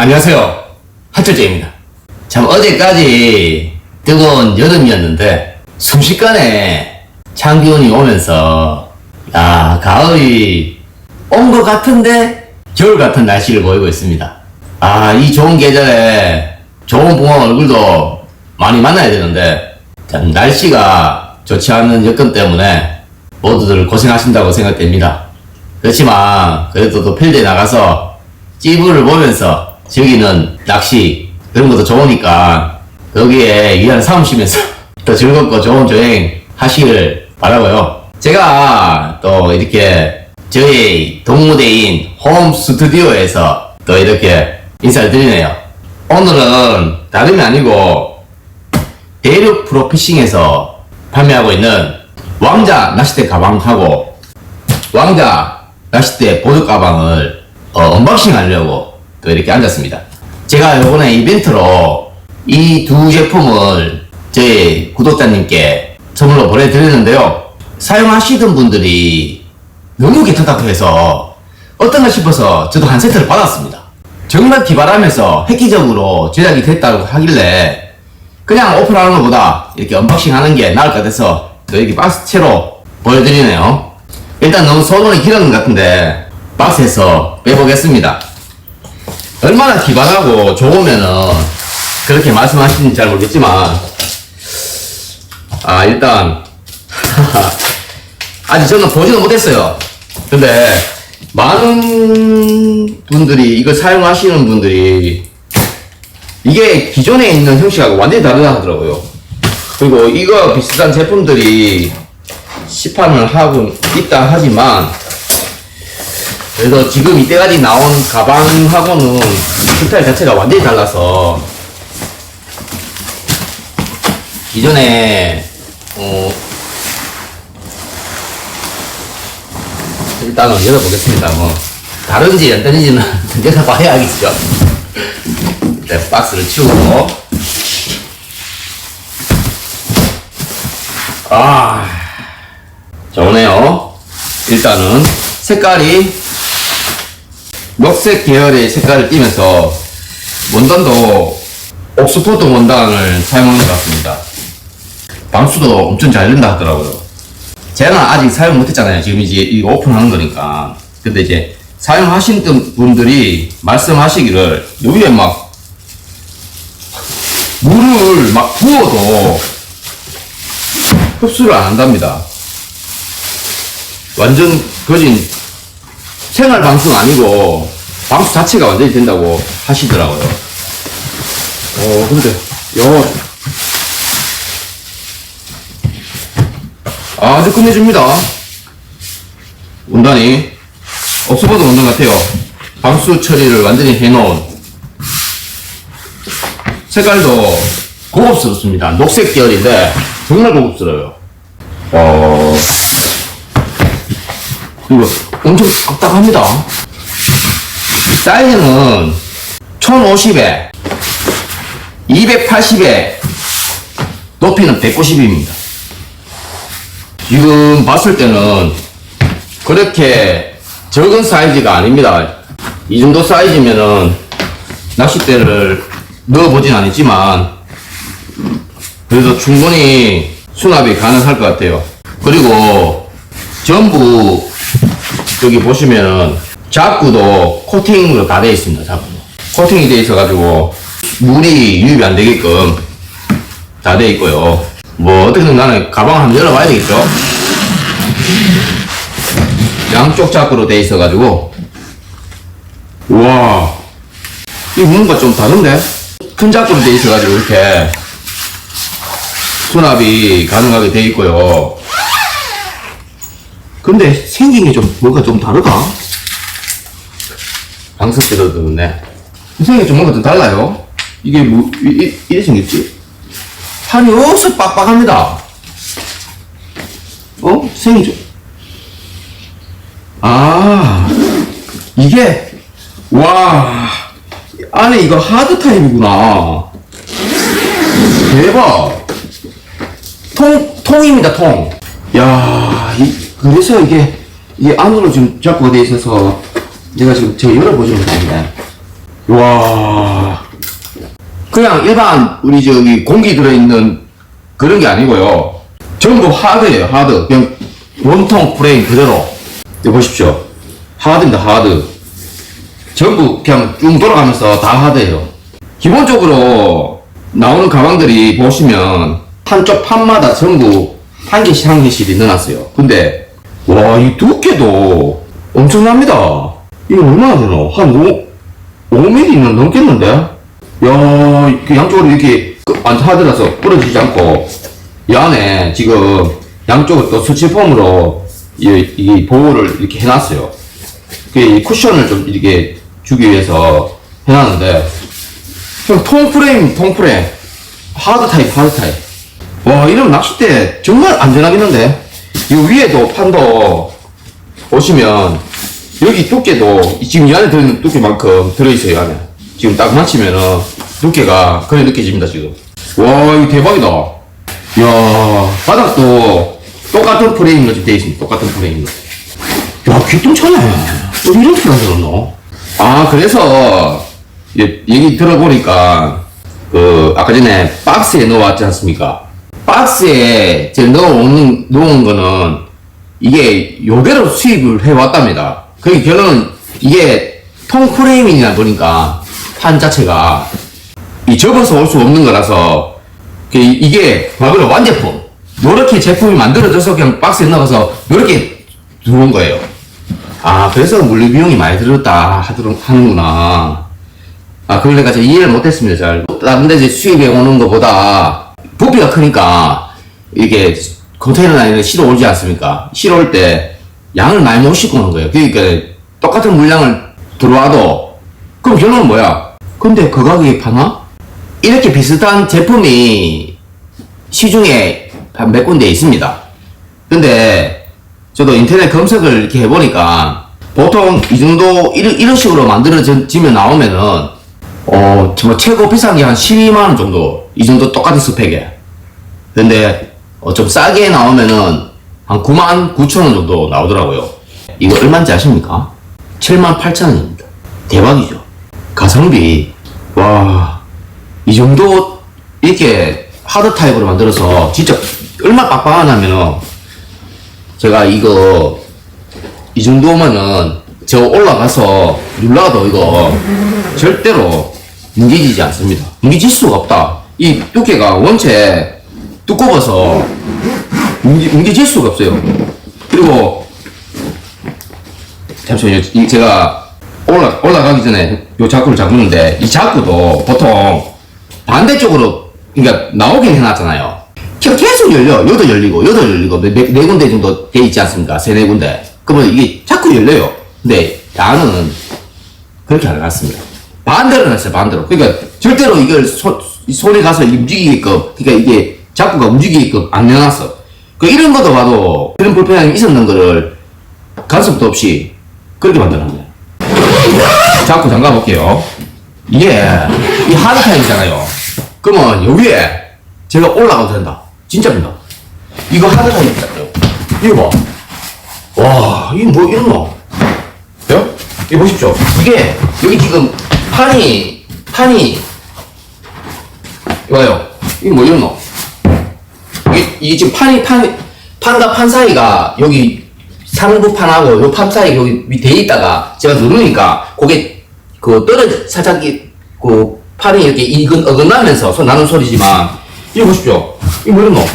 안녕하세요. 하철재입니다. 참 어제까지 뜨거운 여름이었는데 순식간에 찬 기온이 오면서 야 가을이 온 것 같은데 겨울 같은 날씨를 보이고 있습니다. 아 이 좋은 계절에 좋은 붕어 얼굴도 많이 만나야 되는데 참 날씨가 좋지 않은 여건 때문에 모두들 고생하신다고 생각됩니다. 그렇지만 그래도 또 필드에 나가서 찌부를 보면서 즐기는 낚시 그런 것도 좋으니까 거기에 위안 삼으시면서 더 즐겁고 좋은 조행 하시길 바라고요. 제가 또 이렇게 저희 동무대인 홈 스튜디오에서 또 이렇게 인사를 드리네요. 오늘은 다름이 아니고 대륙 프로피싱에서 판매하고 있는 왕자 낚싯대 가방하고 왕자 낚싯대 보드 가방을 어, 언박싱 하려고 또 이렇게 앉았습니다. 제가 요번에 이벤트로 이 두 제품을 저희 구독자님께 선물로 보내드리는데요. 사용하시던 분들이 너무 괜찮다고 해서 어떤가 싶어서 저도 한 세트를 받았습니다. 정말 기발하면서 획기적으로 제작이 됐다고 하길래 그냥 오픈하는 것보다 이렇게 언박싱 하는 게 나을 것 같아서 또 이렇게 박스채로 보여드리네요. 일단 너무 소문이 길었는 것 같은데 박스에서 빼보겠습니다. 얼마나 기발하고 좋으면은 그렇게 말씀하시는지 잘 모르겠지만 아 일단 아직 저는 보지는 못했어요. 근데 많은 분들이 이걸 사용하시는 분들이 이게 기존에 있는 형식하고 완전히 다르다 하더라고요. 그리고 이거 비슷한 제품들이 시판을 하고 있다 하지만 그래서 지금 이때까지 나온 가방하고는 스타일 자체가 완전히 달라서 기존에 어 일단은 열어보겠습니다. 뭐 다른지 안 다른지는 열어봐야 알겠죠. 네, 박스를 치우고 아 좋네요. 일단은 색깔이 녹색 계열의 색깔을 띠면서 원단도 옥스포드 원단을 사용하는 것 같습니다. 방수도 엄청 잘 된다 하더라고요. 제가 아직 사용 못했잖아요. 지금 이제 이거 오픈하는 거니까. 근데 이제 사용하신 분들이 말씀하시기를 여기에 막 물을 막 부어도 흡수를 안 한답니다. 완전 거진 생활 방수는 아니고 방수 자체가 완전히 된다고 하시더라고요. 어, 근데 요 아주 끝내줍니다. 원단이 옥스퍼드 원단 같아요. 방수 처리를 완전히 해놓은 색깔도 고급스럽습니다. 녹색 계열인데 정말 고급스러워요. 어 그리고 엄청 딱딱합니다. 사이즈는 1050에 280에 높이는 190입니다. 지금 봤을 때는 그렇게 적은 사이즈가 아닙니다. 이 정도 사이즈면은 낚싯대를 넣어보진 않았지만 그래도 충분히 수납이 가능할 것 같아요. 그리고 전부 여기 보시면은 자꾸도 코팅으로 다 되어 있습니다. 자꾸 코팅이 되어 있어가지고 물이 유입이 안 되게끔 다 되어 있고요. 뭐 어떻게든 나는 가방 한번 열어봐야 되겠죠. 양쪽 자꾸로 되어 있어가지고 우와 이 뭔가 좀 다른데 큰 자꾸로 되어 있어가지고 이렇게 수납이 가능하게 되어 있고요. 근데 생긴 게 좀 뭔가 좀 다르다. 방석 때도 듣네. 생긴 게 좀 뭔가 좀 달라요. 이게 뭐 이, 이, 이래 생겼지? 판이 어서 빡빡합니다. 어? 생긴 좀. 아, 이게, 와, 안에 이거 하드 타입이구나. 대박. 통, 통입니다, 통. 야, 이, 그래서 이게, 이게 안으로 지금 잡고 돼 있어서, 내가 지금 제가 열어보지 못했네. 와. 그냥 일반 우리 저기 공기 들어있는 그런 게 아니고요. 전부 하드예요, 하드. 그냥 원통 프레임 그대로. 이거 보십시오. 하드입니다, 하드. 전부 그냥 쭉 돌아가면서 다 하드예요. 기본적으로 나오는 가방들이 보시면 한쪽 판마다 전부 한 개씩 한 개씩 넣어놨어요. 근데 와, 이 두께도 엄청납니다. 이거 얼마나 되노? 한 5, 5mm는 넘겠는데? 야, 그 양쪽으로 이렇게 안 하더라서 부러지지 않고 이 안에 지금 양쪽을 또 스티폼으로 이, 이 보호를 이렇게 해놨어요. 그이 쿠션을 좀 이렇게 주기 위해서 해놨는데 형 통프레임 통프레임 하드 타입 하드 타입 와 이런 낚싯대 정말 안전하겠는데 이 위에도 판도 보시면 여기 두께도 지금 이 안에 들어있는 두께만큼 들어있어요 이 안에. 지금 딱 맞추면은 두께가 그래 느껴집니다 지금. 와 이거 대박이다. 야 바닥도 똑같은 프레임으로 지금 되어 있습니다. 똑같은 프레임으로. 야 귀뚱차네. 어, 이런 게 만들었노? 아 그래서 예, 얘기 들어보니까 그 아까 전에 박스에 넣어왔지 않습니까 박스에 제가 넣어놓은 놓은 거는 이게 요대로 수입을 해왔답니다. 그 결론은 이게 통프레임이냐 보니까 판 자체가 이 접어서 올 수 없는 거라서 그 이- 이게 과거로 완제품 요렇게 제품이 만들어져서 그냥 박스에 넣어서 요렇게 들어온 거예요. 아 그래서 물류 비용이 많이 들었다 하도록 하는구나. 아 그걸 내가 잘 이해를 못했습니다. 잘 다른 데 이제 수입해 오는 것보다 부피가 크니까 이게 컨테이너 안에 실어 올지 않습니까? 실어 올 때 양을 많이 못 싣고 오는 거예요. 그러니까 똑같은 물량을 들어와도 그럼 결론은 뭐야? 근데 그 가격에 파나? 이렇게 비슷한 제품이 시중에 한 몇 군데 있습니다. 근데 저도 인터넷 검색을 이렇게 해보니까 보통 이 정도 이런, 이런 식으로 만들어지면 나오면은 어 정말 최고 비싼 게 한 12만 원 정도 이 정도 똑같은 스펙에 근데 어, 좀 싸게 나오면은 한 9만 9천 원 정도 나오더라고요 이거 얼마인지 아십니까? 7만 8천 원입니다 대박이죠 가성비 와 이 정도 이렇게 하드 타입으로 만들어서 진짜 얼마 빡빡하냐면은 제가 이거 이 정도면은 저 올라가서 눌러도 이거 절대로 뭉개지지 않습니다. 뭉개질 수가 없다. 이 두께가 원체 두꺼워서 뭉개, 뭉개질 수가 없어요. 그리고 잠시만요. 이 제가 올라 올라가기 전에 요 자꾸를 잡는데 이 자꾸도 보통 반대쪽으로 그러니까 나오긴 해놨잖아요. 계속 열려. 요도 열리고 요도 열리고 네, 네, 네 군데 정도 돼 있지 않습니까? 세네 군데. 그러면 이게 자꾸 열려요. 근데 야는 그렇게 안 해놨습니다. 반대로 해놨어요. 반대로. 그러니까 절대로 이걸 손, 손에 가서 움직이게끔 그러니까 이게 자꾸가 움직이게끔 안 해놨어. 그 이런 것도 봐도 그런 불편함이 있었는 거를 간섭도 없이 그렇게 만들었네. 자꾸 잠가 볼게요. 이게 이 하드 타입이잖아요. 그러면 여기에 제가 올라가도 된다. 진짜입니다. 이거 하드 타입이잖아요. 이거 봐. 와, 이게 뭐 이런 거? 요? 이거 보십시오. 이게 여기 지금 판이 판이 이거요. 이게 뭐 이런 거? 이게, 이게 지금 판이 판 판과 판 사이가 여기 상부 판하고 요 판 사이 여기 밑에 있다가 제가 누르니까 그게 그 떨어져 살짝 이, 그 판이 이렇게 이근 어긋나면서 손 나는 소리지만 이거 보십시오. 이거 뭐 이런 거?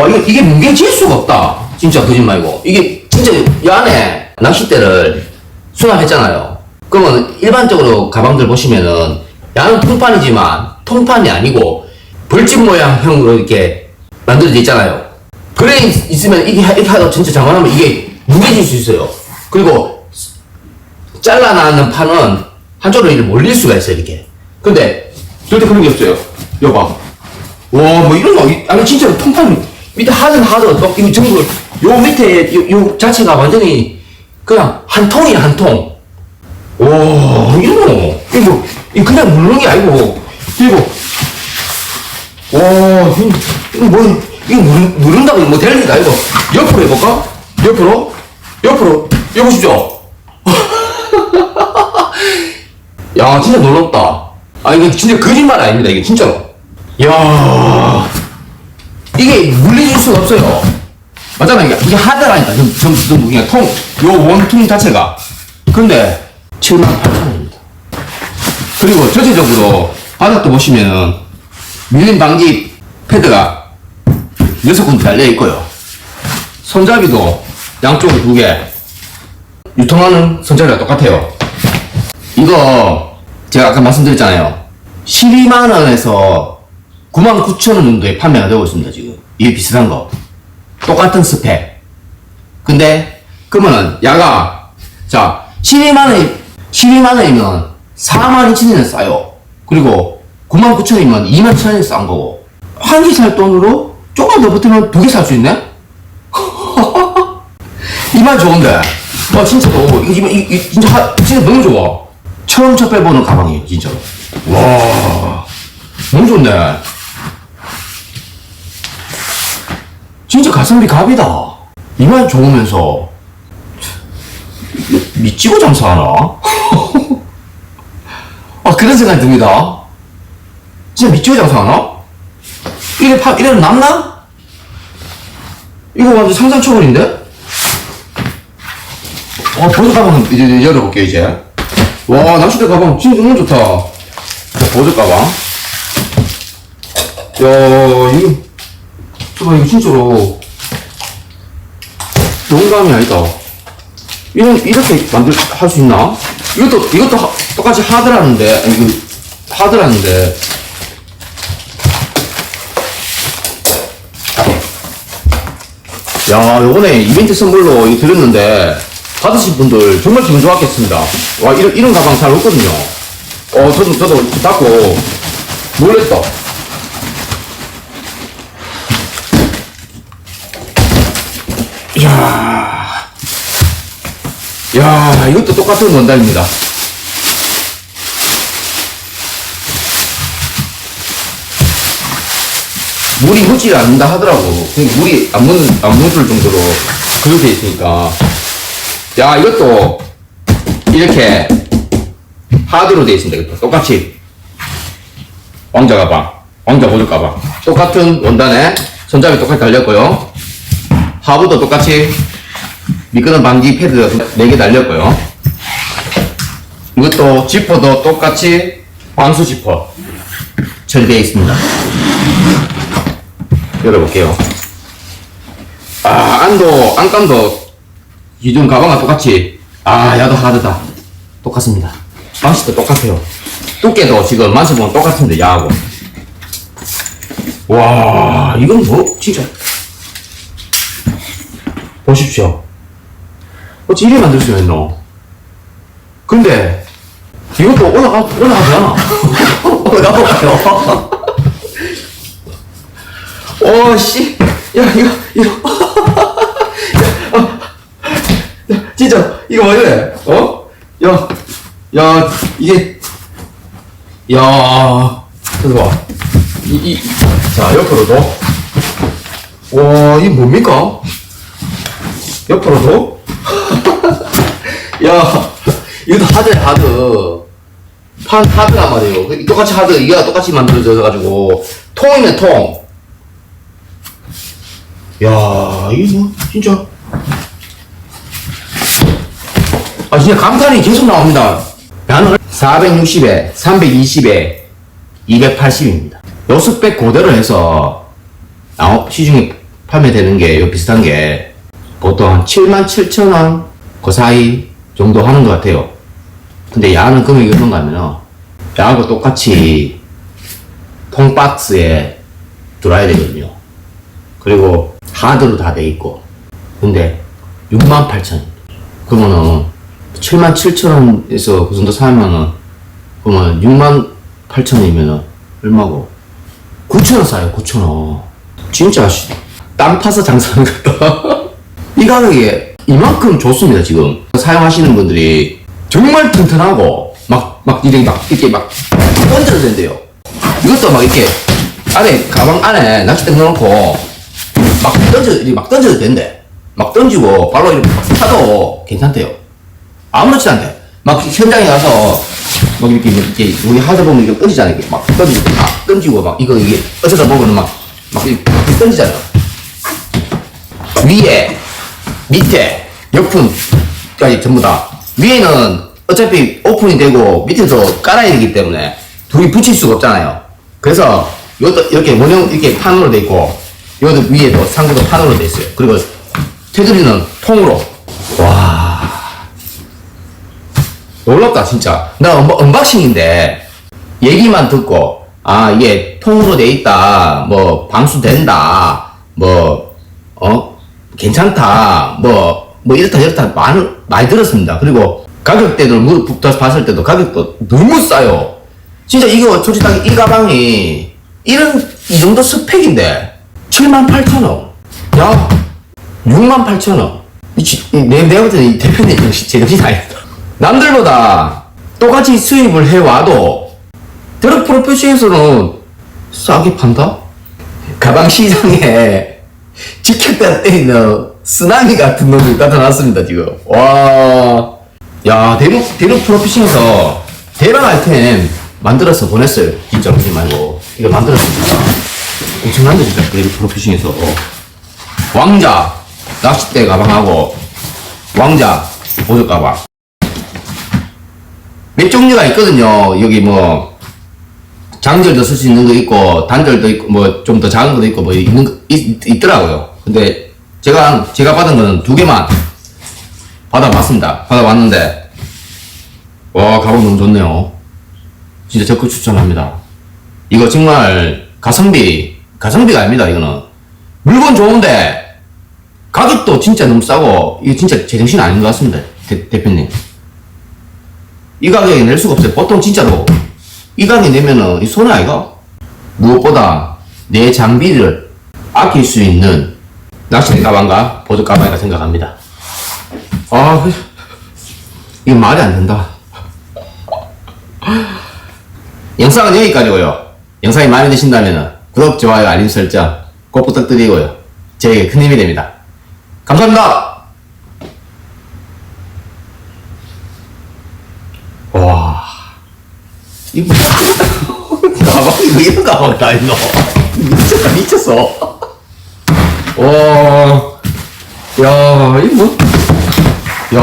와 이거 이게 뭉개질 수가 없다. 진짜 거짓말이고 이게 진짜 이 안에 낚싯대를 수납했잖아요. 그러면 일반적으로 가방들 보시면은 양은 통판이지만 통판이 아니고 벌집 모양형으로 이렇게 만들어져 있잖아요. 그래 있- 있으면 이게 하- 이렇게 하다 진짜 장관하면 이게 뭉개질 수 있어요. 그리고 잘라나는 판은 한쪽으로 이렇게 몰릴 수가 있어요 이렇게. 근데 절대 그런 게 없어요. 여봐. 와, 뭐 이런 거, 이- 아니, 진짜로 통판, 밑에 하든 하든, 막, 이거 전부, 요 밑에, 요, 요 자체가 완전히, 그냥, 한 통이야, 한 통. 와, 거, 이거, 뭐, 이거 그냥 누르는 게 아니고, 이거, 와, 이거, 이거 뭐, 이거 누르, 누른 다고 뭐 되는 게 아니고, 옆으로 해볼까? 옆으로? 옆으로? 이거 보십시오. 야, 진짜 놀랍다. 아, 이게 진짜 거짓말 아닙니다. 이게 진짜로. 야 이게 물리질 수가 없어요. 맞잖아. 이게, 이게 하드라니까. 좀, 좀, 좀, 그냥 통, 요 원통 자체가. 근데, 7만 8천 원입니다. 그리고 전체적으로 바닥도 보시면은, 밀림 방지 패드가 6군데 달려 있고요. 손잡이도 양쪽으로 두 개. 유통하는 손잡이가 똑같아요. 이거 제가 아까 말씀드렸잖아요. 12만 원에서 9만 9천 원 정도에 판매가 되고 있습니다, 지금. 이게 비슷한 거. 똑같은 스펙. 근데, 그러면은, 야가, 자, 12만 원, 12만 원이면 4만 2천 원이 싸요. 그리고 9만 9천 원이면 2만 1천 원이 싼 거고. 한 개 살 돈으로 조금 더 붙으면 두 개 살 수 있네? 이말 좋은데. 와, 진짜로. 이거, 이거, 이거 진짜, 하- 진짜 너무 좋아. 처음 첫 빼보는 가방이에요, 진짜로. 와, 너무 좋네. 진짜 가성비 갑이다. 이말 좋으면서, 미치고 장사하나? 아, 그런 생각이 듭니다. 진짜 미치고 장사하나? 이래 파, 이래는 남나? 이거 완전 상상 초월인데? 어, 보조 가방 이제 열어볼게요, 이제. 와, 낚싯대 가방 진짜 너무 좋다. 자, 보조 가방. 야, 이거, 잠깐, 이거 진짜로. 농담이 아니다. 이런, 이렇게 만들, 할 수 있나? 이것도, 이것도 하- 똑같이 하드라는데, 이거, 하드라는데. 야, 요번에 이벤트 선물로 이거 드렸는데, 받으신 분들 정말 기분 좋았겠습니다. 와, 이런, 이런 가방 잘 없거든요. 어, 저도, 저도 닫고, 놀랬다. 야, 이것도 똑같은 원단입니다. 물이 묻지 않는다 하더라고. 물이 안 묻는, 안 묻을 정도로 그렇게 돼 있으니까. 야, 이것도 이렇게 하드로 돼 있습니다. 똑같이. 왕자 가방, 왕자 보조 가방. 똑같은 원단에 손잡이 똑같이 달렸고요. 하부도 똑같이 미끄럼 방지 패드 4개 달렸고요. 이것도 지퍼도 똑같이 방수 지퍼 처리되어 있습니다. 열어볼게요. 아, 안도, 안감도 기존 가방과 똑같이. 아, 야도 하드다. 똑같습니다. 방식도 똑같아요. 두께도 지금 만져보면 똑같은데, 야하고. 와, 이건 뭐, 진짜. 보십시오. 어찌 이래 만들 수가 있노? 근데, 이것도 올라가, 올라가잖아. 올라가볼까요? 어, 씨. 야, 이거, 이거. 야, 어. 야, 진짜, 이거 왜 이래? 어? 야, 야, 이게, 야, 저기 봐. 이, 이, 자, 옆으로도. 와, 이게 뭡니까? 옆으로도. 야, 이것도 하드야, 하드. 판 하드란 말이에요. 그 똑같이 하드, 이게 똑같이 만들어져가지고, 통이네, 통. 야, 이게 뭐, 진짜. 아, 진짜 감탄이 계속 나옵니다. 나는 460에, 320에, 280입니다. 요 스펙 그대로 해서, 시중에 판매되는 게, 요 비슷한 게, 보통 한 7만 7천 원, 그 사이 정도 하는 것 같아요. 근데 야는 금액이 얼마인가 하면은, 야하고 똑같이 통박스에 들어야 되거든요. 그리고 하드로 다 돼 있고. 근데 6만 8천. 그러면은 7만 7천 원에서 그 정도 사면은 그러면 6만 8천 원이면은 얼마고? 9천 원 싸요 9천 원. 진짜 씨, 땅 파서 장사하는 것다 이 가격에 이만큼 좋습니다 지금 사용하시는 분들이 정말 튼튼하고 막 막 이렇게 막 이렇게 막 던져도 된대요 이것도 막 이렇게 안에 가방 안에 낚싯대 넣어놓고 막 던져, 이렇게 막 던져도 된대. 막 던지고, 발로 이렇게 막 차도 괜찮대요. 아무렇지 않대. 막 현장에 가서, 막 이렇게, 이렇게, 우리 하다 보면 이거 던지잖아요. 이렇게 막 던지고, 막 던지고, 막 이거, 이게, 어쩌다 보면은 막, 막 이렇게 던지잖아요. 위에, 밑에, 옆은까지 전부 다. 위에는 어차피 오픈이 되고 밑에서 깔아야 되기 때문에 둘이 붙일 수가 없잖아요. 그래서 이것도 이렇게 원형 이렇게 판으로 돼 있고 이것도 위에도 상부도 판으로 돼 있어요. 그리고 테두리는 통으로. 와. 놀랍다 진짜. 나 언박, 언박싱인데 얘기만 듣고 아 이게 통으로 돼 있다. 뭐 방수 된다. 뭐 어? 괜찮다. 뭐, 뭐, 이렇다, 저렇다, 많이, 많이 들었습니다. 그리고 가격대를 물어서 봤을 때도 가격도 너무 싸요. 진짜 이거 솔직히 이 가방이, 이런, 이 정도 스펙인데, 78,000원. 야, 68,000원. 내, 내가 볼 때는 이 대표님 정신, 제정신 아니다. 남들보다 똑같이 수입을 해와도, 드럭 프로페션에서는 싸게 판다? 가방 시장에 지켰다 때리는 쓰나미 같은 놈이 나타났습니다, 지금. 와. 야, 대륙, 대륙 프로피싱에서 대박 아이템 만들어서 보냈어요. 진짜 그러지 말고. 이거 만들었습니다. 엄청난데, 진짜. 대륙 프로피싱에서. 왕자, 낚싯대 가방하고, 왕자, 보조 가방. 몇 종류가 있거든요. 여기 뭐, 장절도 쓸 수 있는 거 있고 단절도 있고 뭐 좀 더 작은 것도 있고 뭐 있는 거 있, 있더라고요. 근데 제가 제가 받은 거는 두 개만 받아봤습니다. 받아봤는데 와 가방 너무 좋네요. 진짜 적극 추천합니다. 이거 정말 가성비 가성비가 아닙니다. 이거는 물건 좋은데 가격도 진짜 너무 싸고 이거 진짜 제정신 아닌 것 같습니다. 대, 대표님. 이 가격에 낼 수가 없어요. 보통 진짜로 이 가격에 내면은 이 손해 아이가? 무엇보다 내 장비를 아낄 수 있는 낚시 가방과 보조 가방이라 생각합니다. 아, 그- 이거 말이 안 된다. 영상은 여기까지고요. 영상이 마음에 드신다면 구독, 좋아요, 알림 설정 꼭 부탁드리고요. 저에게 큰 힘이 됩니다. 감사합니다. 와. 이거 가방 이거 이런 가방 다 있노 미쳤다 미쳤어 와 야 이거 뭐? 야